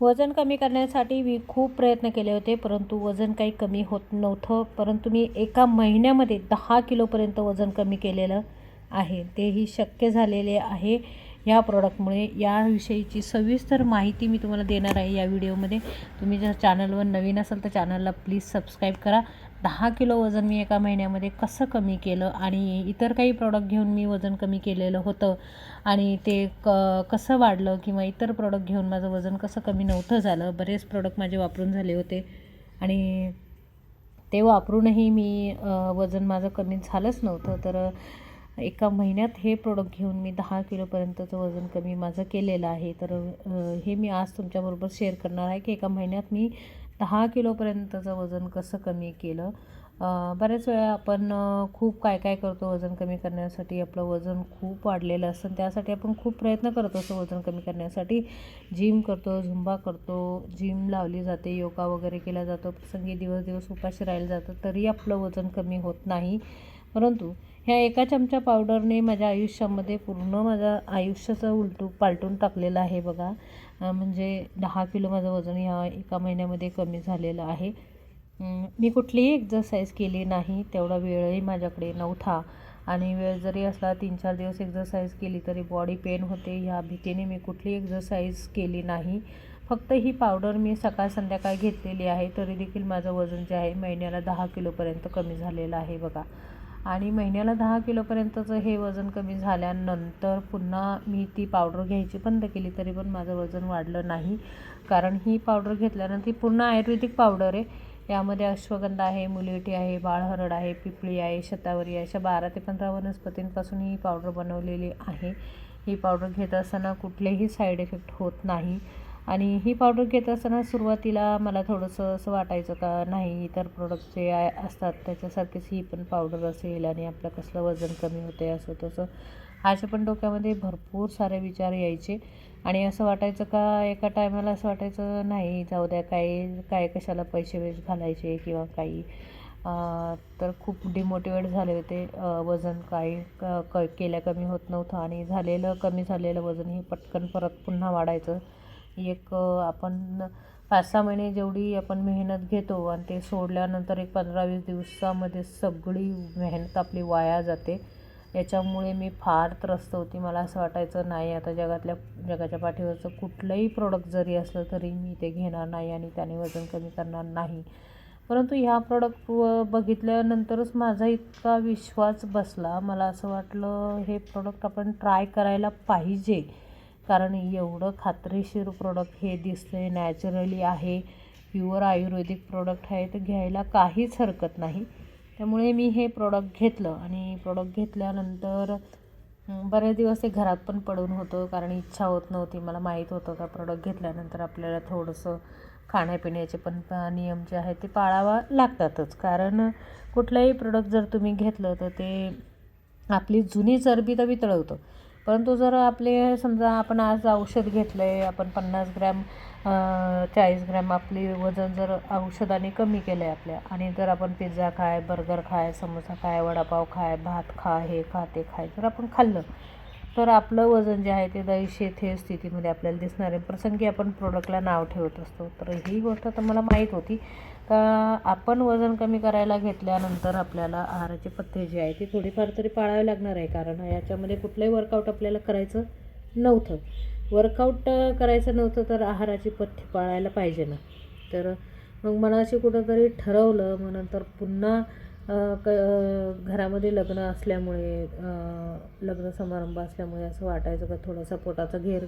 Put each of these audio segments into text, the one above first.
वजन कमी करण्यासाठी मी खूप प्रयत्न केले होते परंतु वजन काही कमी होत नव्हतं. परंतु मी एका महिन्यामध्ये दहा किलोपर्यंत वजन कमी केलेलं आहे. तेही शक्य झालेले आहे. या प्रॉडक्टमुळे याविषयीची सविस्तर माहिती मी तुम्हाला देणार आहे या व्हिडिओमध्ये तुम्ही जर चॅनलवर नवीन असाल तर चॅनलला प्लीज सबस्क्राईब करा. दहा किलो वजन मी एका महिन्यामध्ये कसं कमी केलं आणि इतर काही प्रॉडक्ट घेऊन मी वजन कमी केलेलं होतं आणि ते क कसं वाढलं किंवा इतर प्रॉडक्ट घेऊन माझं वजन कसं कमी नव्हतं झालं बरेच प्रॉडक्ट माझे वापरून झाले होते. आणि ते वापरूनही मी वजन माझं कमी झालंच नव्हतं. तर एका महिन्यात हे प्रोडक्ट घेऊन मी दहा किलोपर्यंतचं वजन कमी माझं केलेलं आहे. तर हे मी आज तुमच्याबरोबर शेअर करणार आहे की एका महिन्यात मी दहा किलोपर्यंतचं वजन कसं कमी केलं. बऱ्याच वेळा आपण खूप काय काय करतो वजन कमी करण्यासाठी. आपलं वजन खूप वाढलेलं असतं. त्यासाठी आपण खूप प्रयत्न करत असतो वजन कमी करण्यासाठी. जिम करतो झुंबा करतो जिम लावली जाते योगा वगैरे केला जातो. प्रसंगी दिवस दिवस उपाशी राहिलं जातं तरी आपलं वजन कमी होत नाही. परंतु ह्या एका चमचा पावडरने माझ्या आयुष्यामध्ये पूर्ण माझ्या आयुष्याचं उलटू पालटून टाकलेलं आहे बघा. म्हणजे दहा किलो माझं वजन ह्या एका महिन्यामध्ये कमी झालेलं आहे. मी कुठलीही एक्झरसाईज केली नाही तेवढा वेळही माझ्याकडे नव्हता. आणि वेळ जरी असला तीन चार दिवस एक्झरसाईज केली तरी बॉडी पेन होते. ह्या भीतीने मी कुठली एक्झरसाईज केली नाही. फक्त ही पावडर मी सकाळ संध्याकाळ घेतलेली आहे तरी देखील माझं वजन जे आहे महिन्याला दहा किलोपर्यंत कमी झालेलं आहे बघा. आणि महिन्याला दहा किलोपर्यंतचं हे वजन कमी झाल्यानंतर पुन्हा मी ती पावडर घ्यायची बंद केली तरी पण माझं वजन वाढलं नाही. कारण ही पावडर घेतल्यानंतर ती पूर्ण आयुर्वेदिक पावडर आहे. यामध्ये अश्वगंधा आहे मुलेटी आहे बाळहरड आहे पिपळी आहे शतावरी आहे अशा बारा ते पंधरा वनस्पतींपासून ही पावडर बनवलेली आहे. ही पावडर घेत असताना कुठलेही साईड इफेक्ट होत नाही. आणि ही पावडर घेत असताना सुरुवातीला मला थोडंसं असं वाटायचं का नाही इतर प्रोडक्ट जे असतात त्याच्यासारखीच ही पण पावडर असेल आणि आपलं कसलं वजन कमी होते असं तसं. अशा पण डोक्यामध्ये भरपूर सारे विचार यायचे. आणि असं वाटायचं का एका टायमाला असं वाटायचं नाही जाऊ द्या काय काय कशाला पैसे वेस्ट घालायचे किंवा काही. तर खूप डिमोटिवेट झाले होते. वजन काही क केल्या कमी होत नव्हतं आणि झालेलं कमी झालेलं वजन हे पटकन परत पुन्हा वाढायचं. एक आपण पाच सहा महिने जेवढी आपण मेहनत घेतो आणि ते सोडल्यानंतर एक पंधरा वीस दिवसामध्ये सगळी मेहनत आपली वाया जाते. याच्यामुळे मी फार त्रस्त होती. मला असं वाटायचं नाही आता जगातल्या जगाच्या पाठीवरचं कुठलंही प्रोडक्ट जरी असलं तरी मी ते घेणार नाही आणि त्याने वजन कमी करणार नाही. परंतु ह्या प्रोडक्ट बघितल्यानंतरच माझा इतका विश्वास बसला. मला असं वाटलं हे प्रोडक्ट आपण ट्राय करायला पाहिजे. कारण एवढं खात्रीशीर प्रोडक्ट हे दिसतं नॅचरली आहे. प्युअर आयुर्वेदिक प्रोडक्ट आहे तर घ्यायला काहीच हरकत नाही. त्यामुळे मी हे प्रोडक्ट घेतलं आणि प्रोडक्ट घेतल्यानंतर बरेच दिवस ते घरात पण पडून होतं कारण इच्छा होत नव्हती. मला माहीत होतं का प्रोडक्ट घेतल्यानंतर आपल्याला थोडंसं खाण्यापिण्याचे पण नियम जे आहेत ते पाळावा लागतातच. कारण कुठलाही प्रोडक्ट जर तुम्ही घेतलं तर ते आपली जुनी चरबी तर वितळवतं. परंतु जर आपले समजा आपण आज औषध घेतलं आहे आपण पन्नास ग्रॅम चाळीस ग्रॅम आपली वजन जर औषधाने कमी केलं आहे आपल्या आणि जर आपण पिझ्झा खाय बर्गर खाय समोसा खाय वडापाव खाय भात खा हे खा ते खाय जर आपण खाल्लं तर आपलं वजन जे आहे ते दैशे थे स्थितीमध्ये आपल्याला दिसणार आहे. प्रसंगी आपण प्रोडक्टला नाव ठेवत असतो. तर ही गोष्ट तर मला माहीत होती. का आपण वजन कमी करायला घेतल्यानंतर आपल्याला आहाराचे पथ्ये जे आहे ते थोडीफार तरी पाळावे लागणार आहे. कारण याच्यामध्ये कुठलंही वर्कआउट आपल्याला करायचं नव्हतं. वर्कआउट करायचं नव्हतं तर आहाराची पथ्य पाळायला पाहिजे ना. तर मग मला अशी कुठंतरी ठरवलं मग नंतर पुन्हा क घरामध्ये लग्न असल्यामुळे लग्न समारंभ असल्यामुळे असं वाटायचं का थोडासा पोटाचा घेर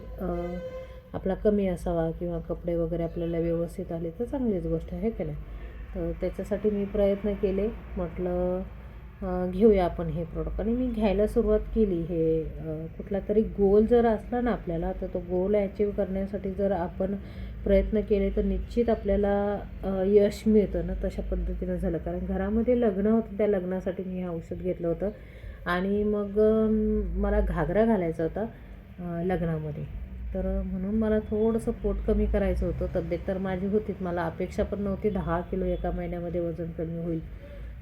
आपला कमी असावा किंवा कपडे वगैरे आपल्याला व्यवस्थित आले तर चांगलीच गोष्ट आहे की नाही? तर त्याच्यासाठी मी प्रयत्न केले. म्हटलं घेऊया आपण हे प्रोडक्ट आणि मी घ्यायला सुरुवात केली हे कुठला तरी गोल जर असला ना आपल्याला तर तो गोल अचीव करण्यासाठी जर आपण प्रयत्न केले तर निश्चित आपल्याला यश मिळतं ना तशा पद्धतीनं झालं. कारण घरामध्ये लग्न होतं त्या लग्नासाठी मी हे औषध घेतलं होतं. आणि मग मला घागरा घालायचा होता लग्नामध्ये. तर म्हणून मला थोडंसं पोट कमी करायचं होतं. तब्येत तर माझी होतीच. मला अपेक्षा पण नव्हती. दहा किलो एका महिन्यामध्ये वजन कमी होईल.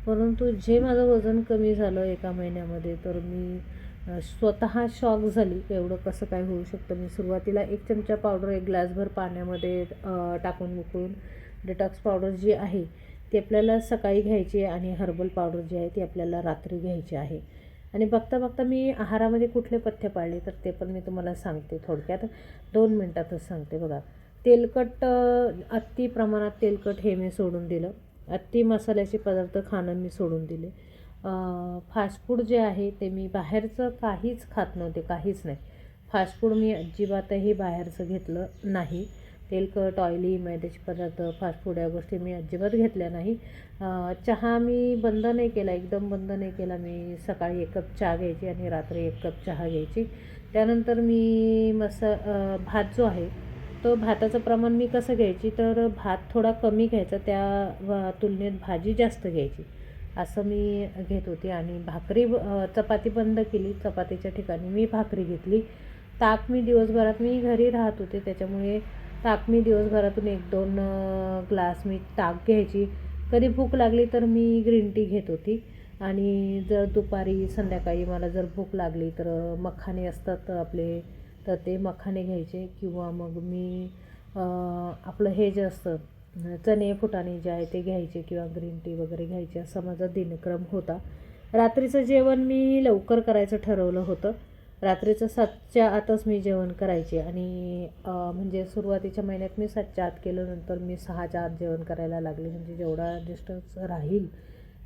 परंतु जे माझं वजन कमी झालं एका महिन्यामध्ये तर मी स्वतः शॉक झाली. की एवढं कसं काय होऊ शकतं? मी सुरुवातीला एक चमचा पावडर एक ग्लासभर पाण्यामध्ये टाकून उकळून डिटॉक्स पावडर जी आहे ती आपल्याला सकाळी घ्यायची आहे आणि हर्बल पावडर जी आहे ती आपल्याला रात्री घ्यायची आहे. आणि बघता बघता मी आहारामध्ये कुठले पथ्य पाळले तर ते पण मी तुम्हाला सांगते थोडक्यात. दोन मिनटातच सांगते बघा. तेलकट अति प्रमाणात तेलकट हे मी सोडून दिलं. अति मसाल्याचे पदार्थ खाणं मी सोडून दिले. फास्ट फूड जे आहे ते मी बाहेरचं काहीच खात नव्हते काहीच नाही. फास्ट फूड मी अजिबातही बाहेरचं घेतलं नाही. तेलकट ऑइली मैद्याचे पदार्थ फास्ट फूड या गोष्टी मी अजिबात घेतल्या नाही. चहा मी बंद नाही केला एकदम बंद नाही केला. मी सकाळी एक कप चहा घ्यायची आणि रात्री एक कप चहा घ्यायची. त्यानंतर मी मसा भात जो आहे तो भाताचं प्रमाण मी कसं घ्यायची? तर भात थोडा कमी घ्यायचा त्या तुलनेत भाजी जास्त घ्यायची. असं मी घेत होते आणि भाकरी चपाती बंद केली. चपातीच्या ठिकाणी मी भाकरी घेतली. ताक मी दिवसभरात मी घरी राहत होते. त्याच्यामुळे ताक मी दिवसभरातून एक दोन ग्लास मी ताक घ्यायची. कधी भूक लागली तर मी ग्रीन टी घेत होती. आणि जर दुपारी संध्याकाळी मला जर भूक लागली तर मखाने असतात आपले. तर ते मखाने घ्यायचे किंवा मग मी आपलं हे जे असतं चणे फुटाणे जे आहे ते घ्यायचे किंवा ग्रीन टी वगैरे घ्यायचे. असा माझा दिनक्रम होता. रात्रीचं जेवण मी लवकर करायचं ठरवलं होतं. रात्रीचं सातच्या आतच मी जेवण करायचे आणि म्हणजे सुरुवातीच्या महिन्यात मी सातच्या आत केलं नंतर मी सहाच्या आत जेवण करायला लागले. म्हणजे जेवढा डिस्टन्स राहील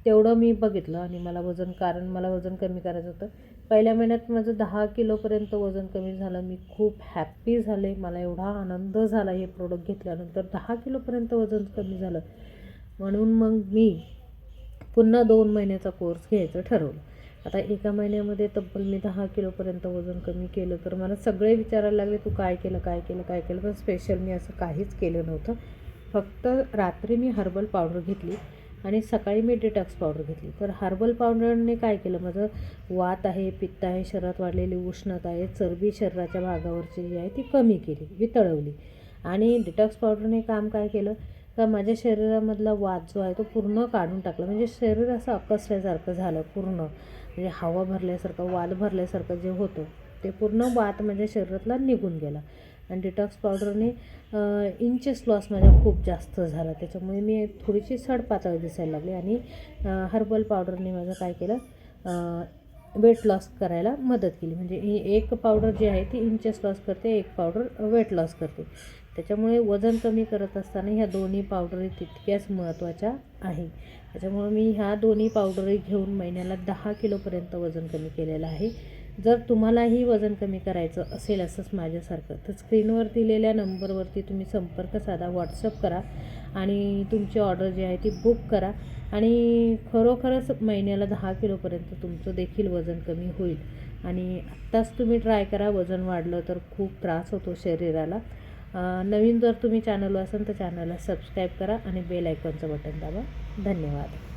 तेवढं मी बघितलं आणि मला वजन कारण मला वजन कमी करायचं होतं. पहिल्या महिन्यात माझं दहा किलोपर्यंत वजन कमी झालं. मी खूप हॅप्पी झाले. मला एवढा आनंद झाला हे प्रोडक्ट घेतल्यानंतर. दहा किलोपर्यंत वजन कमी झालं. म्हणून मग मी पुन्हा दोन महिन्याचा कोर्स घ्यायचं ठरवलं. आता एका महिन्यामध्ये तब्बल मी दहा किलोपर्यंत वजन कमी केलं. तर मला सगळे विचारायला लागले तू काय केलं काय केलं काय केलं? पण स्पेशल मी असं काहीच केलं नव्हतं. फक्त रात्री मी हर्बल पावडर घेतली. आणि सकाळी मी डिटॉक्स पावडर घेतली. तर हर्बल पावडरने काय केलं? माझं वात आहे पित्त आहे शरीरात वाढलेली उष्णता आहे चरबी शरीराच्या भागावरची जी आहे ती कमी केली वितळवली. आणि डिटॉक्स पावडरने काम काय केलं? का माझ्या शरीरामधला वात जो आहे तो पूर्ण काढून टाकला. म्हणजे शरीर असं अकसल्यासारखं झालं पूर्ण. म्हणजे हवा भरल्यासारखं वाद भरल्यासारखं जे होतं ते पूर्ण वात माझ्या शरीरातला निघून गेला. आणि डिटॉक्स पावडरने इंचेस लॉस माझा खूप जास्त झाला. त्याच्यामुळे मी थोडीशी सडपातळ दिसायला लागली आणि हर्बल पावडरने माझं काय केलं वेट लॉस करायला मदत केली. म्हणजे ही एक पावडर जी आहे ती इंचेस लॉस करते एक पावडर वेट लॉस करते. त्याच्यामुळे वजन कमी करत असताना ह्या दोन्ही पावडरी तितक्याच महत्त्वाच्या आहे. त्याच्यामुळे मी ह्या दोन्ही पावडरी घेऊन महिन्याला दहा किलोपर्यंत वजन कमी केलेलं आहे. जर तुम्हालाही वजन कमी करायचं असेल असंच माझ्यासारखं तर स्क्रीनवर दिलेल्या नंबरवरती तुम्ही संपर्क साधा व्हॉट्सअप करा आणि तुमची ऑर्डर जी आहे ती बुक करा आणि खरोखरच महिन्याला दहा किलोपर्यंत तुमचं देखील वजन कमी होईल. आणि आत्ताच तुम्ही ट्राय करा वजन वाढलं तर खूप त्रास होतो शरीराला. नवीन जर तुम्ही चॅनलवर असाल तर चॅनलला सबस्क्राईब करा आणि बेल आयकॉनचं बटन दाबा. धन्यवाद.